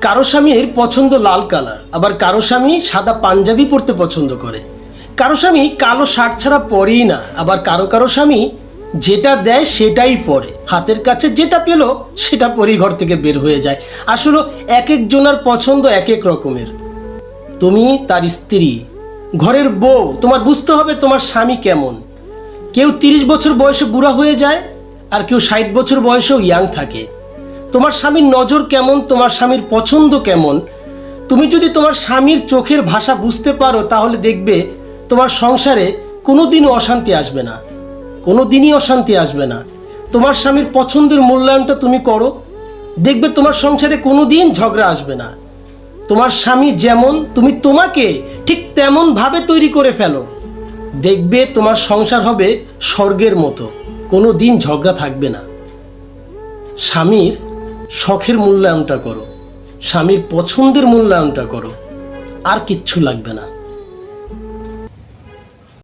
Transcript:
কারও স্বামীর পছন্দ লাল কালার, আবার কারও স্বামী সাদা পাঞ্জাবি পরতে পছন্দ করে। কারও স্বামী কালো শার্ট ছাড়া পরেই না, আবার কারও কারও স্বামী যেটা দেয় সেটাই পরে। হাতের কাছে যেটা পেল, সেটা পরেই ঘর থেকে বের হয়ে যায়। আসলে এক একজনের পছন্দ এক এক রকমের। তুমি তার স্ত্রী, ঘরের বউ, তোমার বুঝতে হবে তোমার স্বামী কেমন। কেউ তিরিশ বছর বয়সে বুড়া হয়ে যায়, আর কেউ ষাট বছর বয়সেও ইয়াং থাকে। তোমার স্বামীর নজর কেমন, তোমার স্বামীর পছন্দ কেমন? তুমি যদি তোমার স্বামীর চোখের ভাষা বুঝতে পারো, তাহলে দেখবে তোমার সংসারে কোনো দিনও অশান্তি আসবে না। কোনো দিনই অশান্তি আসবে না। তোমার স্বামীর পছন্দের মূল্যায়নটা তুমি করো। দেখবে তোমার সংসারে কোনো দিন ঝগড়া আসবে না। তোমার স্বামী যেমন, তুমি তোমাকে ঠিক তেমনভাবে তৈরি করে ফেলো। দেখবে তোমার সংসার হবে স্বর্গের মতো। কোনো দিন ঝগড়া থাকবে না। স্বামীর শখের মূল্যায়নটা করো স্বামীর পছন্দের মূল্যায়নটা করো আর কিচ্ছু লাগবে না।